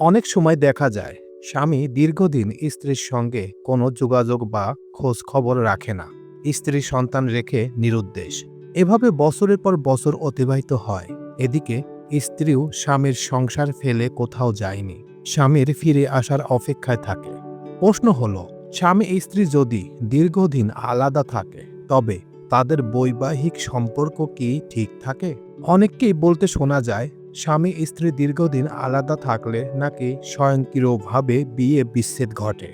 অনেক সময় দেখা যায়, স্বামী দীর্ঘদিন স্ত্রীর সঙ্গে কোনো যোগাযোগ বা খোঁজ খবর রাখে না। স্ত্রী সন্তান রেখে নিরুদ্দেশ। এভাবে বছরের পর বছর অতিবাহিত হয়। এদিকে, স্ত্রীও স্বামীর সংসার ফেলে কোথাও যায়নি। স্বামীর ফিরে আসার অপেক্ষায় থাকে। প্রশ্ন হল, স্বামী স্ত্রী যদি দীর্ঘদিন আলাদা থাকে, তবে তাদের বৈবাহিক সম্পর্ক কি ঠিক থাকে? অনেককেই বলতে শোনা যায় স্বামী, স্ত্রী দীর্ঘদিন আলাদা থাকলে নাকি স্বয়ংক্রিয়ভাবে বিয়ে বিচ্ছেদ ঘটে?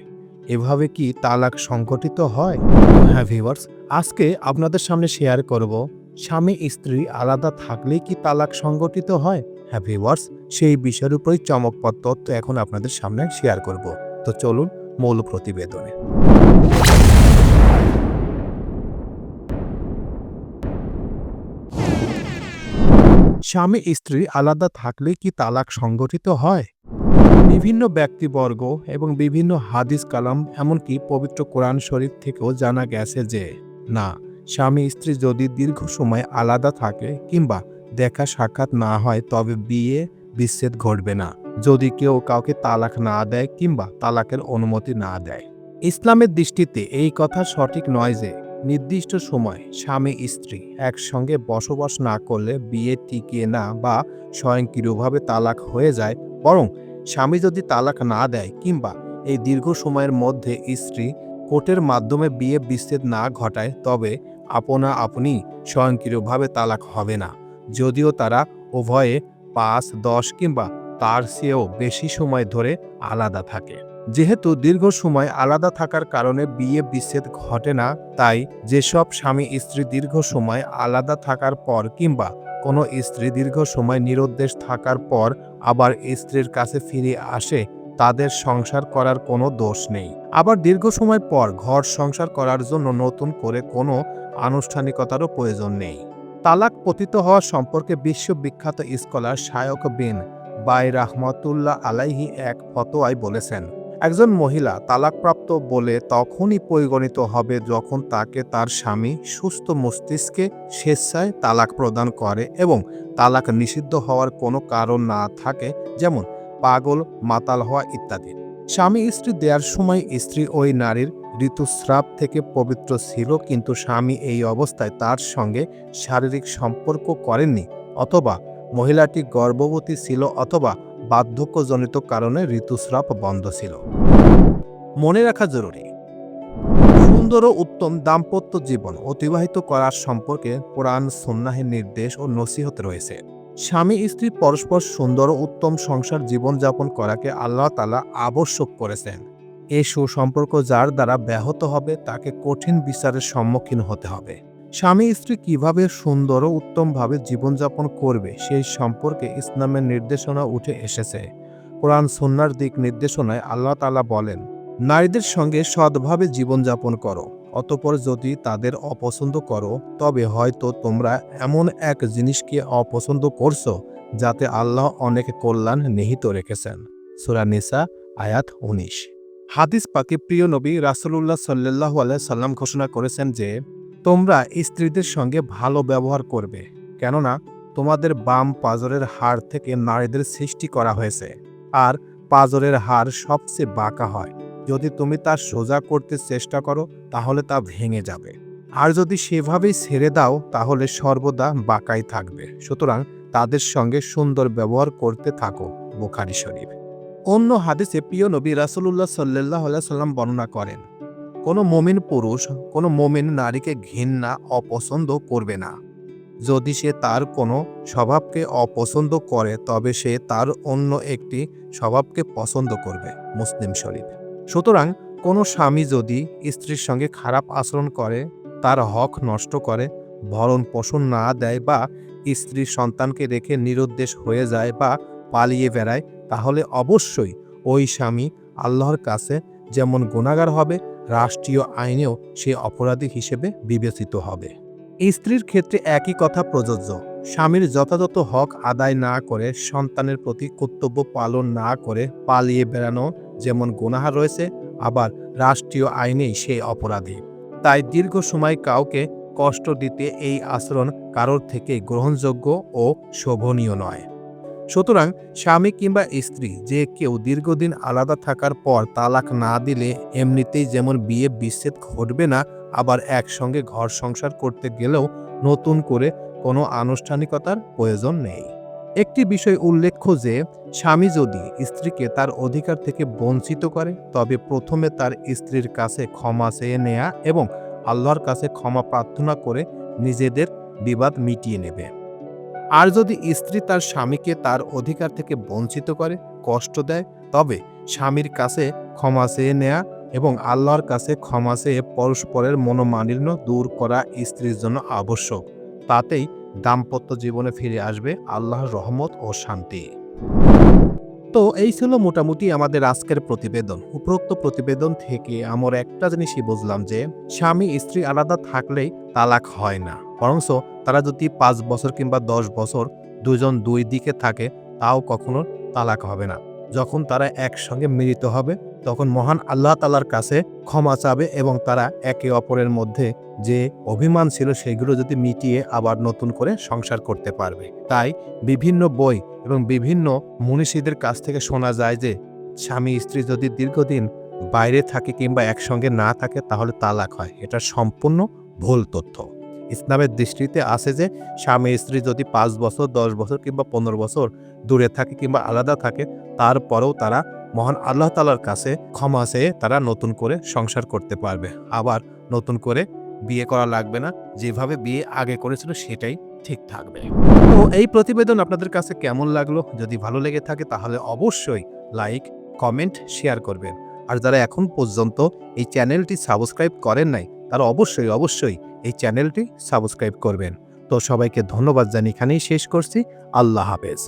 এভাবে কি তালাক সংঘটিত হয়? হ্যাঁ ভিউয়ার্স আজকে আপনাদের সামনে শেয়ার করব, স্বামী, স্ত্রী আলাদা থাকলেই কি তালাক সংঘটিত হয়? হ্যাঁ ভিউয়ার্স সেই বিষয়ের উপরই চমকপদ তথ্য এখন আপনাদের সামনে শেয়ার করব। তো চলুন মূল প্রতিবেদনে। স্বামী স্ত্রী আলাদা থাকলে কি তালাক সংগঠিত হয়? বিভিন্ন ব্যক্তিবর্গ এবং বিভিন্ন হাদিস কালাম, এমনকি পবিত্র কোরআন শরীফ থেকেও জানা গেছে যে, না, স্বামী স্ত্রী যদি দীর্ঘ সময় আলাদা থাকে কিংবা দেখা সাক্ষাৎ না হয়, তবে বিয়ে বিচ্ছেদ ঘটবে না। যদি কেউ কাউকে তালাক না দেয় কিংবা তালাকের অনুমতি না দেয়। ইসলামের দৃষ্টিতে এই কথা সঠিক নয় যে নির্দিষ্ট সময় স্বামী স্ত্রী একসঙ্গে বসবাস না করলে বিয়ে টিকে না বা স্বয়ংক্রিয়ভাবে তালাক হয়ে যায়, বরং স্বামী যদি তালাক না দেয় কিংবা এই দীর্ঘ সময়ের মধ্যে স্ত্রী কোর্টের মাধ্যমে বিয়ে বিচ্ছেদ না ঘটায়, তবে আপনা আপনি স্বয়ংক্রিয়ভাবে তালাক হবে না। যদিও তারা উভয়ে পাঁচ, দশ কিংবা তার চেয়েও বেশি সময় ধরে আলাদা থাকে। যেহেতু দীর্ঘ সময় আলাদা থাকার কারণে বিয়ে বিচ্ছেদ ঘটে না, তাই যেসব স্বামী স্ত্রী দীর্ঘ সময় আলাদা থাকার পর কিংবা কোনো স্ত্রী দীর্ঘ সময় নিরুদ্দেশ থাকার পর আবার স্ত্রীর কাছে ফিরে আসে, তাদের সংসার করার কোনো দোষ নেই। আবার দীর্ঘ সময় পর ঘর সংসার করার জন্য নতুন করে কোনো আনুষ্ঠানিকতারও প্রয়োজন নেই। তালাক পতিত হওয়া সম্পর্কে বিশ্ববিখ্যাত স্কলার শায়ক বিন বাই রাহমাতুল্লাহ আলাইহি এক ফতোয়ায় বলেছেন একজন মহিলা তালাকপ্রাপ্ত বলে তখনই পরিগণিত হবে যখন তাকে তার স্বামী সুস্থ মস্তিষ্কে স্বেচ্ছায় তালাক প্রদান করে এবং তালাক নিষিদ্ধ হওয়ার কোনো কারণ না থাকে, যেমন পাগল, মাতাল হওয়া ইত্যাদি। স্বামী স্ত্রী দেওয়ার সময় স্ত্রী ওই নারীর ঋতুস্রাব থেকে পবিত্র ছিল, কিন্তু স্বামী এই অবস্থায় তার সঙ্গে শারীরিক সম্পর্ক করেননি, অথবা মহিলাটি গর্ভবতী ছিল, অথবা বার্ধক্যজনিত কারণে ঋতুস্রাব বন্ধ ছিল। মনে রাখা জরুরি, সুন্দর ও উত্তম দাম্পত্য জীবন অতিবাহিত করার সম্পর্কে কোরআন সন্ন্যাহের নির্দেশ ও নসিহত রয়েছে। স্বামী, স্ত্রী পরস্পর সুন্দর ও উত্তম সংসার জীবনযাপন করাকে আল্লাহ তালা আবশ্যক করেছেন। এই সুসম্পর্ক যার দ্বারা ব্যাহত হবে, তাকে কঠিন বিচারের সম্মুখীন হতে হবে। স্বামী স্ত্রী কীভাবে সুন্দর ও উত্তমভাবে জীবনযাপন করবে সেই সম্পর্কে ইসলামের নির্দেশনা উঠে এসেছে। কোরআন সন্ন্যার দিক নির্দেশনায় আল্লাহ তালা বলেন, নারীদের সঙ্গে সৎভাবে জীবনযাপন করো, অতপর যদি তাদের অপছন্দ করো, তবে হয়তো তোমরা এমন এক জিনিসকে অপছন্দ করছ, যাতে আল্লাহ অনেক কল্যাণ নিহিত রেখেছেন। সুরা নিসা, আয়াত উনিশ। হাদিস পাকে প্রিয় নবী রাসুলুল্লাহ সাল্লাহ আলাই সাল্লাম ঘোষণা করেছেন যে তোমরা স্ত্রীদের সঙ্গে ভালো ব্যবহার করবে, কেননা তোমাদের বাম পাজরের হাড় থেকে নারীদের সৃষ্টি করা হয়েছে, আর পাজরের হাড় সবচেয়ে বাঁকা হয়। যদি তুমি তা সোজা করতে চেষ্টা করো, তাহলে তা ভেঙে যাবে। আর যদি সেভাবেই ছেড়ে দাও, তাহলে সর্বদা বাঁকাই থাকবে। সুতরাং তাদের সঙ্গে সুন্দর ব্যবহার করতে থাকো, বুখারি শরীফ। অন্য হাদিসে প্রিয় নবী রাসুল্লাহ সাল্লাহ সাল্লাম বর্ণনা করেন কোনো মমিন পুরুষ, কোনো মমিন নারীকে ঘৃণা, অপছন্দ করবে না। যদি সে তার কোনো স্বভাবকে অপছন্দ করে, তবে সে তার অন্য একটি স্বভাবকে পছন্দ করবে, মুসলিম শরীফ। সুতরাং কোনো স্বামী যদি স্ত্রীর সঙ্গে খারাপ আচরণ করে, তার হক নষ্ট করে, ভরণ পোষণ না দেয় বা স্ত্রীর সন্তানকে রেখে নিরুদ্দেশ হয়ে যায় বা পালিয়ে বেড়ায়, তাহলে অবশ্যই ওই স্বামী আল্লাহর কাছে যেমন গুণাগার হবে রাষ্ট্রীয় আইনেও সে অপরাধী হিসেবে বিবেচিত হবে। স্ত্রীর ক্ষেত্রে একই কথা প্রযোজ্য। স্বামীর যথাযথ হক আদায় না করে, সন্তানের প্রতি কর্তব্য পালন না করে পালিয়ে বেড়ানো যেমন গুনাহা রয়েছে, আবার রাষ্ট্রীয় আইনেই সে অপরাধী। তাই দীর্ঘ সময় কাউকে কষ্ট দিতে এই আচরণ কারোর থেকে গ্রহণযোগ্য ও শোভনীয় নয়। সুতরাং স্বামী কিংবা স্ত্রী যে কেউ দীর্ঘদিন আলাদা থাকার পর তালাক না দিলে এমনিতেই যেমন বিয়ে বিচ্ছেদ ঘটবে না, আবার একসঙ্গে ঘর সংসার করতে গেলেও নতুন করে কোনো আনুষ্ঠানিকতার প্রয়োজন নেই। একটি বিষয় উল্লেখ্য যে, স্বামী যদি স্ত্রীকে তার অধিকার থেকে বঞ্চিত করে, তবে প্রথমে তার স্ত্রীর কাছে ক্ষমা চেয়ে নেয়া এবং আল্লাহর কাছে ক্ষমা প্রার্থনা করে নিজেদের বিবাদ মিটিয়ে নেবে। আর যদি স্ত্রী তার স্বামীকে তার অধিকার থেকে বঞ্চিত করে, কষ্ট দেয়, তবে স্বামীর কাছে ক্ষমা চেয়ে নেয়া এবং আল্লাহর কাছে ক্ষমা চেয়ে পরস্পরের মনোমালিন্য দূর করা স্ত্রীর জন্য আবশ্যক। তাতেই দাম্পত্য জীবনে ফিরে আসবে আল্লাহর রহমত ও শান্তি। তো এই ছিল মোটামুটি আমাদের আজকের প্রতিবেদন। উপরোক্ত প্রতিবেদন থেকে আমার একটা জিনিসই বুঝলাম যে, স্বামী, স্ত্রী আলাদা থাকলেই তালাক হয় না। বরং তারা যদি পাঁচ বছর কিংবা দশ বছর দুজন দুই দিকে থাকে, তাও কখনো তালাক হবে না। যখন তারা একসঙ্গে মিলিত হবে তখন মহান আল্লাহ তালার কাছে ক্ষমা চাবে এবং তারা একে অপরের মধ্যে যে অভিমান ছিল সেগুলো যদি মিটিয়ে আবার নতুন করে সংসার করতে পারবে। তাই বিভিন্ন বই এবং বিভিন্ন মনীষীদের কাছ থেকে শোনা যায় যে, স্বামী স্ত্রী যদি দীর্ঘদিন বাইরে থাকে কিংবা একসঙ্গে না থাকে তাহলে তালাক হয়। এটা সম্পূর্ণ ভুল তথ্য। ইসলামের দৃষ্টিতে আছে যে, স্বামী স্ত্রী যদি পাঁচ বছর, দশ বছর কিংবা পনেরো বছর দূরে থাকে কিংবা আলাদা থাকে, তারপরেও তারা মহান আল্লাহ তালার কাছে ক্ষমা চেয়ে তারা নতুন করে সংসার করতে পারবে। আবার নতুন করে বিয়ে করা লাগবে না, যেভাবে বিয়ে আগে করেছিল সেটাই ঠিক থাকবে। তো এই প্রতিবেদন আপনাদের কাছে কেমন লাগল? যদি ভালো লেগে থাকে তাহলে অবশ্যই লাইক কমেন্ট শেয়ার করবেন। আর যারা এখন পর্যন্ত এই চ্যানেলটি সাবস্ক্রাইব করেন নাই, তারা অবশ্যই অবশ্যই এই চ্যানেলটি সাবস্ক্রাইব করবেন। তো সবাইকে ধন্যবাদ জানি এখানেই শেষ করছি। আল্লাহ হাফেজ।